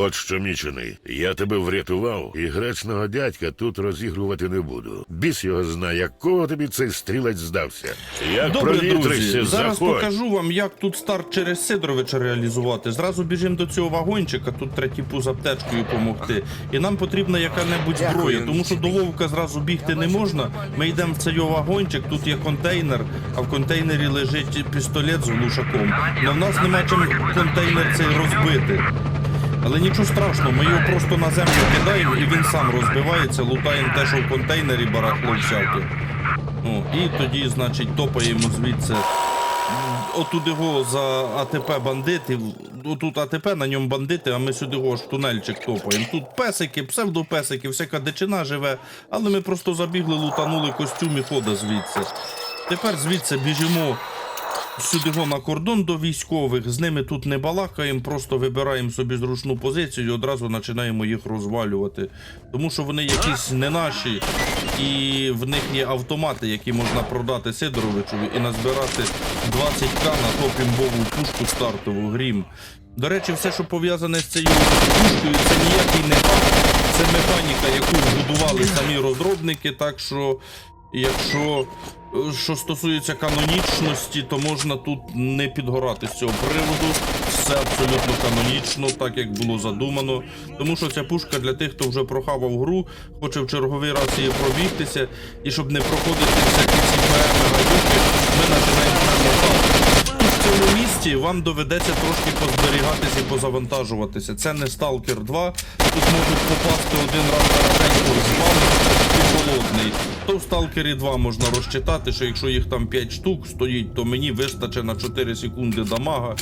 От що мічений, я тебе врятував, і гречного дядька тут розігрувати не буду. Біс його знає, якого тобі цей стрілець здався. Як Добре, друзі, зараз заходь. покажу вам, як тут старт через Сидоровича реалізувати. Зразу біжимо до цього вагончика, тут третій пуз аптечкою допомогти. І нам потрібна яка-небудь зброя, тому що до вовка зразу бігти не можна. Ми йдемо в цей вагончик, тут є контейнер, а в контейнері лежить пістолет з глушаком. Але в нас нема чим контейнер цей розбити. Але нічого страшного, ми його просто на землю кидаємо і він сам розбивається, лутаємо те, що в контейнері барахло всяке. О, і тоді, значить, топаємо звідси. Отут його за АТП бандитів. Отут АТП, на ньому бандити, а ми сюди його ж тунельчик топаємо. Тут песики, псевдопесики, всяка дичина живе, але ми просто забігли, лутанули костюм і хода звідси. Тепер звідси біжимо сюди на кордон до військових, з ними тут не балакаємо, просто вибираємо собі зручну позицію і одразу починаємо їх розвалювати. Тому що вони якісь не наші, і в них є автомати, які можна продати Сидоровичеві і назбирати 20к на ту пімбову пушку стартову грім. До речі, все, що пов'язане з цією пушкою, це ніякий не баг, це механіка, яку вбудували самі розробники, так що. Якщо що стосується канонічності, то можна тут не підгорати з цього приводу. Все абсолютно канонічно, так як було задумано. Тому що ця пушка для тих, хто вже прохавав гру, хоче в черговий раз її пробігтися, і щоб не проходити всякі ці ПМ гадюки, ми починаємо прямо. В цьому місті вам доведеться трошки позберігатися і позавантажуватися. Це не Stalker 2. Тут можуть попасти один раз на раненьку з вами і. То в Stalker 2 можна розчитати, що якщо їх там 5 штук стоїть, то мені вистачить на 4 секунди дамага.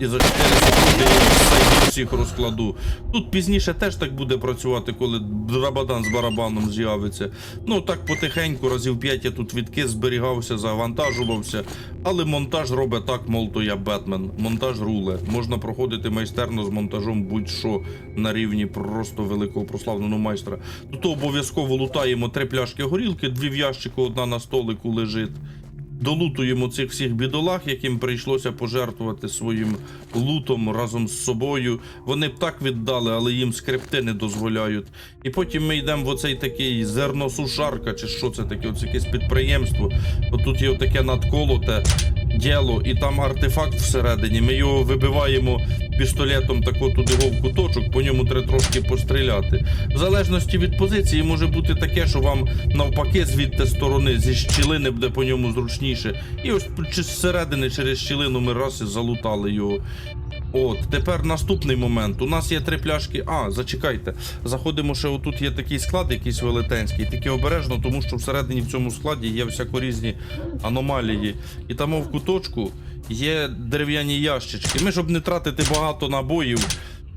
І за 4 секунди я їх всіх розкладу. Тут пізніше теж так буде працювати, коли драбадан з барабаном з'явиться. Ну так потихеньку, разів 5 я тут відкис зберігався, завантажувався. Але монтаж робить так, мол, то я Бетмен. Монтаж руле. Можна проходити майстерно з монтажом будь-що на рівні просто великого прославленого майстра. Тут обов'язково лутаємо три пляшки горілки, дві в ящику, одна на столику лежить. Долутуємо цих всіх бідолах, яким прийшлося пожертвувати своїм лутом разом з собою. Вони б так віддали, але їм скрипти не дозволяють. І потім ми йдемо в оцей такий зерносушарка, чи що це таке, оце якесь підприємство. Отут є таке надколоте діло, і там артефакт всередині. Ми його вибиваємо пістолетом тако туди в куточок, по ньому треба трошки постріляти. В залежності від позиції може бути таке, що вам навпаки звідти сторони зі щілини буде по ньому зручніше. І ось зсередини через щілину ми раз і залутали його. От, тепер наступний момент. У нас є три пляшки. А, зачекайте. Заходимо ще отут є такий склад, якийсь велетенський. Тільки обережно, тому що всередині в цьому складі є всяко різні аномалії. І там в куточку є дерев'яні ящички. Ми, щоб не тратити багато набоїв.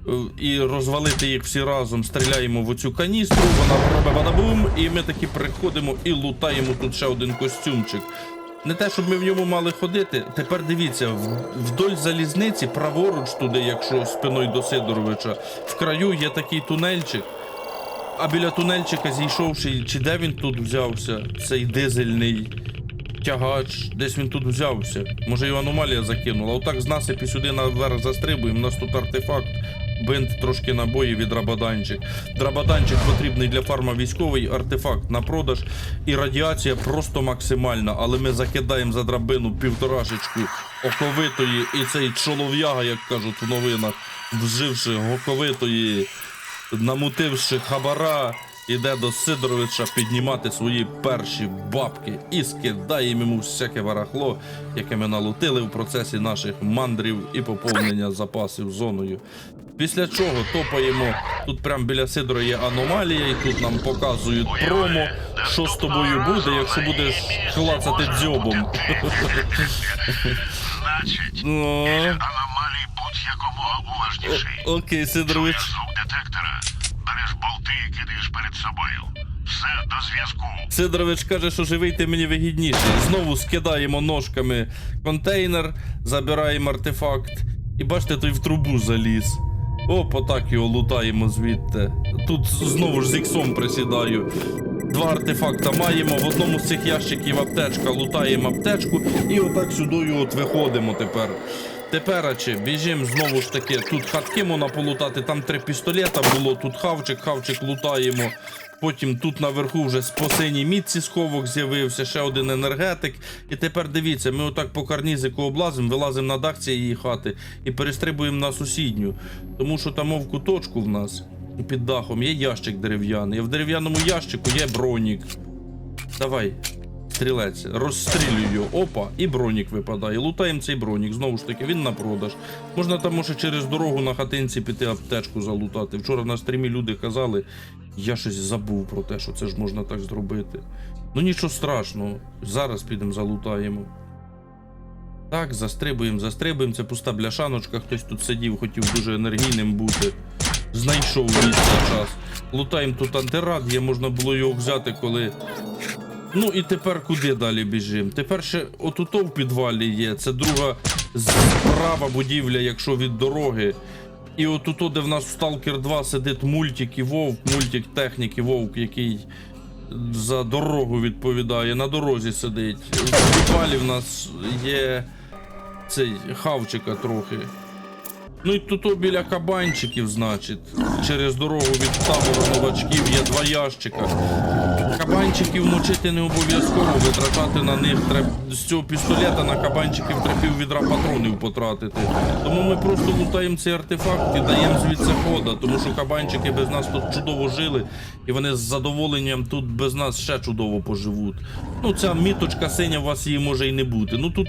е, І розвалити їх всі разом, стріляємо в оцю каністру, вона бадабум, і ми таки приходимо і лутаємо тут ще один костюмчик. Не те, щоб ми в ньому мали ходити. Тепер дивіться, вдоль залізниці, праворуч туди, якщо спиною до Сидоровича, в краю є такий тунельчик. А біля тунельчика, зійшовши, чи де він тут взявся, цей дизельний тягач, десь він тут взявся. Може його аномалія закинула. Отак з насипі сюди наверх застрибуємо. У нас тут артефакт, бинт, трошки набоїв і драбаданчик. Драбаданчик потрібний для фарма військовий, артефакт на продаж. І радіація просто максимальна. Але ми закидаємо за драбину півторашечку оковитої, і цей чолов'яга, як кажуть в новинах, вживши гоковитої намутивши хабара, іде до Сидоровича піднімати свої перші бабки і скидаємо йому всяке барахло, яке ми налутили в процесі наших мандрів і поповнення запасів зоною. Після чого топаємо тут прямо біля Сидора є аномалія, і тут нам показують промо, що з тобою буде, якщо будеш клацати дзьобом. Значить, Ну, аномалій будь якомога уважніший. окей, Сидорович. Звук детектора. І кидаєш перед собою. Все до зв'язку. Сидорович каже, що живий ти мені вигідніше. Знову скидаємо ножками контейнер, забираємо артефакт. І бачите, той в трубу заліз. Опа, так його лутаємо звідти. Тут знову ж з іксом присідаю. Два артефакта маємо. В одному з цих ящиків аптечка, лутаємо аптечку і отак сюди от виходимо тепер. Тепераче, біжим знову ж таки. Тут хатки можна полутати, там три пістолета було, тут хавчик, хавчик лутаємо. Потім тут наверху вже спасені мітці сховок з'явився, ще один енергетик. І тепер дивіться, ми отак по карнізику облазимо, вилазимо на дах цієї хати і перестрибуємо на сусідню. Тому що там в куточку в нас під дахом є ящик дерев'яний. А в дерев'яному ящику є бронік. Давай, стрілець, розстрілюй його. Опа, і бронік випадає. Лутаємо цей бронік. Знову ж таки, він на продаж. Можна там може через дорогу на хатинці піти аптечку залутати. Вчора на стрімі люди казали, я щось забув про те, що це ж можна так зробити. Ну нічого страшного. Зараз підемо залутаємо. Так, застрибуємо, застрибуємо. Це пуста бляшаночка. Хтось тут сидів, хотів дуже енергійним бути. Знайшов цей час. Лутаємо тут антирад, є можна було його взяти, коли Ну і тепер куди далі біжимо? Тепер ще отуто в підвалі є. Це друга справа будівля, якщо від дороги. І отуто, де в нас в Stalker 2 сидить мультик і вовк, мультик техніки вовк, який за дорогу відповідає, на дорозі сидить. В підвалі в нас є цей хавчика трохи. Ну і тут біля кабанчиків, значить, через дорогу від табору новачків є два ящика. Кабанчиків мочити не обов'язково, витрачати на них треба з цього пістолета на кабанчиків треба пів відра патронів потратити. Тому ми просто лутаємо цей артефакт і даємо звідси хода, тому що кабанчики без нас тут чудово жили, і вони з задоволенням тут без нас ще чудово поживуть. Ну, ця міточка синя у вас її може і не бути. Ну тут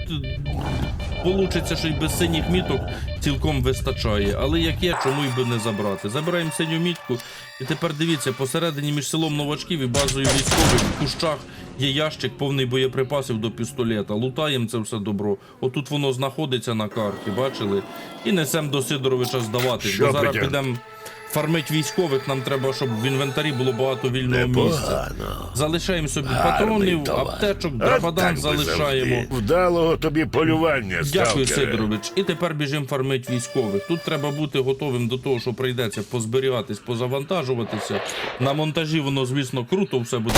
Получиться, що й без синіх міток цілком вистачає. Але як є, чому й би не забрати? Забираємо синю мітку. І тепер дивіться, посередині між селом новачків і базою військових в кущах є ящик повний боєприпасів до пістолета. Лутаємо це все добро. Отут воно знаходиться на карті, бачили? І несемо до Сидоровича здавати. Що, Бо зараз підемо фармить військових. Нам треба, щоб в інвентарі було багато вільного місця. Залишаємо собі Гарний патронів, товар. аптечок, драбадан залишаємо. завжди. Вдалого тобі полювання, Дякую, сталкере. Сидорович. І тепер біжимо фармить військових. Тут треба бути готовим до того, що прийдеться позберігатись, позавантажуватися. На монтажі воно, звісно, круто все буде.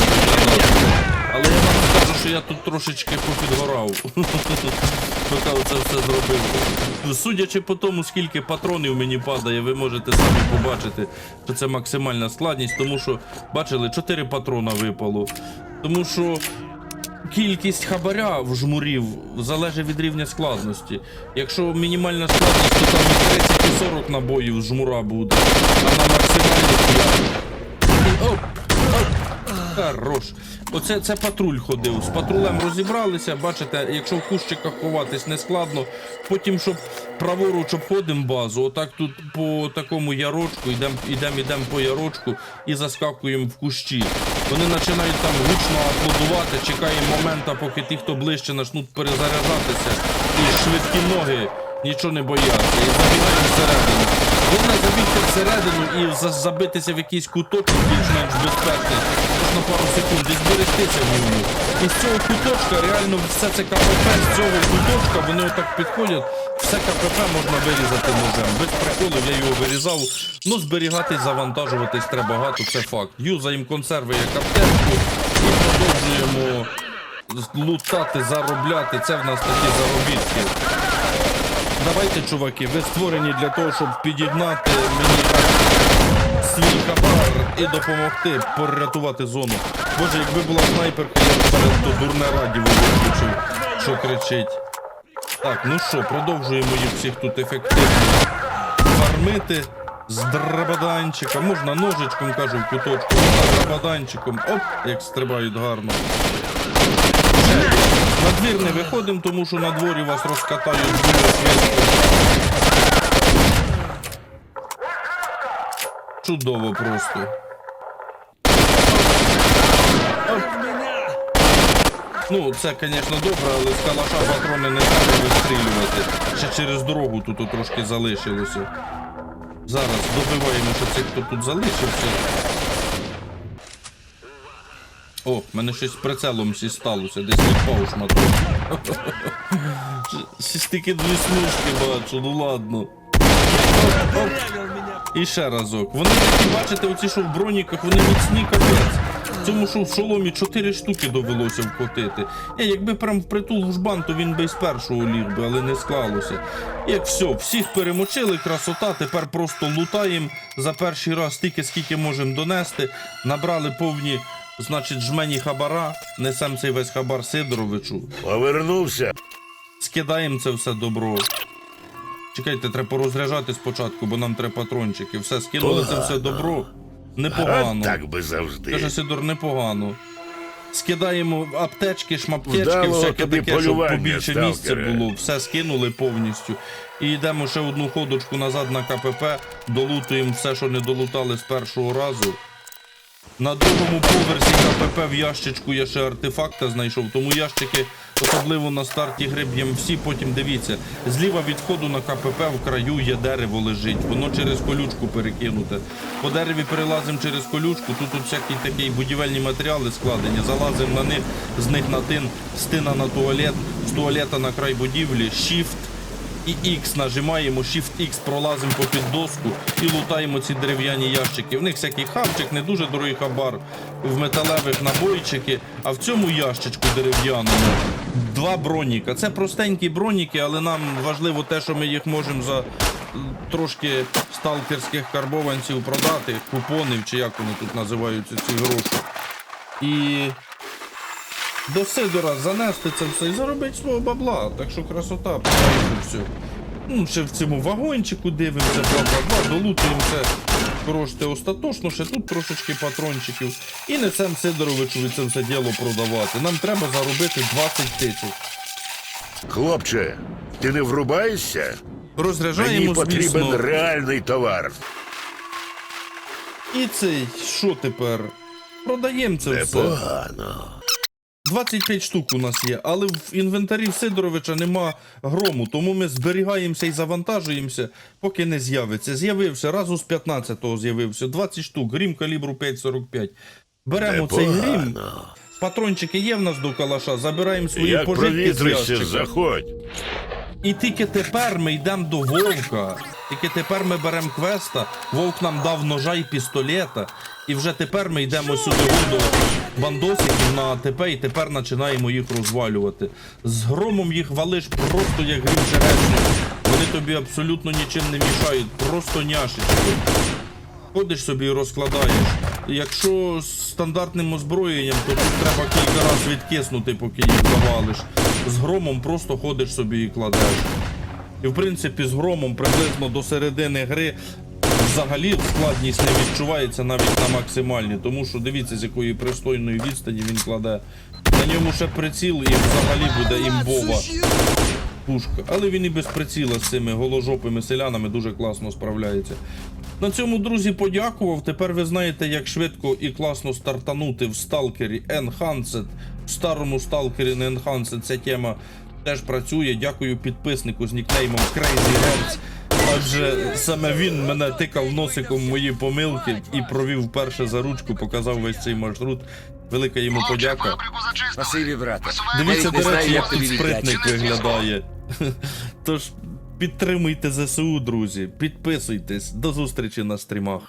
Але я вам скажу, що я тут трошечки попідгорав. Поки оце все зробив. Судячи по тому, скільки патронів мені падає, ви можете самі побачити, що це максимальна складність, тому що, бачили, 4 патрона випало. Тому що Кількість хабаря в жмурів залежить від рівня складності. Якщо мінімальна складність, то там і 30 і 40 набоїв з жмура буде, а на максимальних 5. Оп, оп, хорош. Оце це патруль ходив. З патрулем розібралися. Бачите, якщо в кущиках ховатись не складно. Потім, щоб праворуч обходимо базу, отак тут по такому ярочку, йдемо йдем, йдем по ярочку і заскакуємо в кущі. Вони починають там гучно аплодувати, чекаємо момента, поки ті, хто ближче, почнуть перезаряджатися. І швидкі ноги нічого не бояться. І забігаємо всередину. Головне забігти всередину і забитися в якийсь куточок більш-менш безпечний. На пару секунд і зберегтися в ньому. І з цього куточка реально все це КПП, з цього куточка вони отак підходять. Все КПП можна вирізати ножем. Без приколів я його вирізав. Ну, зберігатись, завантажуватись треба багато, це факт. Юзаємо консерви як аптечку і продовжуємо лутати, заробляти. Це в нас такі заробітки. Давайте, чуваки, ви створені для того, щоб підігнати мені свій хабар і допомогти порятувати зону. Боже, якби була снайперка, я зараз то дурне радіо виключив, що кричить. Так, ну що, продовжуємо їх всіх тут ефективно фармити з драбаданчика. Можна ножичком, кажу, в куточку, можна драбаданчиком. Оп, як стрибають гарно. На двір не виходимо, тому що на дворі вас розкатають дуже швидко. Чудово просто. Ну, це, звісно, добре, але з калаша патрони не треба вистрілювати. Ще через дорогу тут трошки залишилося. Зараз добиваємо ще цих, хто тут залишився. О, в мене щось з прицелом всі сталося, десь відпав шматок. Ще стільки дві смужки бачу, ну ладно. Оп, оп. І ще разок. Вони такі, бачите, оці, що в броніках, вони міцні капець. цьому шо- шоломі чотири штуки довелося вкотити. Е, якби прям впритул в жбан, то він би із першого ліг би, але не склалося. Як все, всіх перемочили, красота, тепер просто лутаємо за перший раз стільки, скільки можемо донести. Набрали повні, значить, жмені хабара, несемо цей весь хабар Сидоровичу. Повернувся. Скидаємо це все добро. Чекайте, треба порозряджати спочатку, бо нам треба патрончики. Все, скинули це все добро. А Непогано. так би завжди. Каже Сидор, непогано. Скидаємо аптечки, шмаптечки, Вдалого всяке тобі таке, щоб полювання, побільше місця сталкере. було. Все скинули повністю. І йдемо ще одну ходочку назад на КПП, долутуємо все, що не долутали з першого разу. На другому поверсі КПП в ящичку я ще артефакта знайшов, тому ящики, особливо на старті гри б'ємо всі, потім дивіться. Зліва від входу на КПП в краю є дерево лежить, воно через колючку перекинуте. По дереві перелазимо через колючку, тут от всякі такі будівельні матеріали складені, залазимо на них, з них на тин, стина на туалет, з туалета на край будівлі, Shift і X нажимаємо, Shift X пролазимо попід доску і лутаємо ці дерев'яні ящики. В них всякий хавчик, не дуже дорогий хабар, в металевих набойчики, а в цьому ящичку дерев'яному два броніка. Це простенькі броніки, але нам важливо те, що ми їх можемо за трошки сталкерських карбованців продати, купонів, чи як вони тут називаються ці гроші. І до Сидора занести це все і заробити свого бабла. Так що красота, все. Ну, ще в цьому вагончику дивимося, бла-бла-бла, долутуємо це крошти остаточно, ще тут трошечки патрончиків. І несем Сидоровичу це все діло продавати. Нам треба заробити 20 тисяч. Хлопче, ти не врубаєшся? Мені потрібен звісно. реальний товар. І цей, що тепер? Продаємо це все. Непогано. 25 штук у нас є, але в інвентарі Сидоровича нема грому, тому ми зберігаємося і завантажуємося, поки не з'явиться. З'явився, разу з 15-го з'явився, 20 штук, грім калібру 5,45. Беремо цей грім, патрончики є в нас до калаша, забираємо свої Як пожитки з ящика. заходь. І тільки тепер ми йдемо до Вовка. Тільки тепер ми беремо квеста. Вовк нам дав ножа і пістолета. І вже тепер ми йдемо сюди до бандосиків на АТП і тепер починаємо їх розвалювати. З громом їх валиш просто як грім черешню. Вони тобі абсолютно нічим не мішають, просто няшечки. Ходиш собі і розкладаєш. Якщо з стандартним озброєнням, то тут треба кілька разів відкиснути, поки їх завалиш. З громом просто ходиш собі і кладеш. І в принципі з громом приблизно до середини гри взагалі складність не відчувається навіть на максимальній, тому що дивіться, з якої пристойної відстані він кладе. На ньому ще приціл і взагалі буде імбова пушка. Але він і без приціла з цими голожопими селянами дуже класно справляється. На цьому, друзі, подякував. Тепер ви знаєте, як швидко і класно стартанути в сталкері Enhanced. В старому сталкері не Enhanced ця тема теж працює. Дякую підписнику з нікнеймом Crazy Hands. Адже саме він мене тикав носиком мої помилки і провів перше за ручку, показав весь цей маршрут. Велика йому подяка. Спасибі, брате. Дивіться, до речі, як як тут спритник виглядає. Тож підтримуйте ЗСУ, друзі. Підписуйтесь. До зустрічі на стрімах.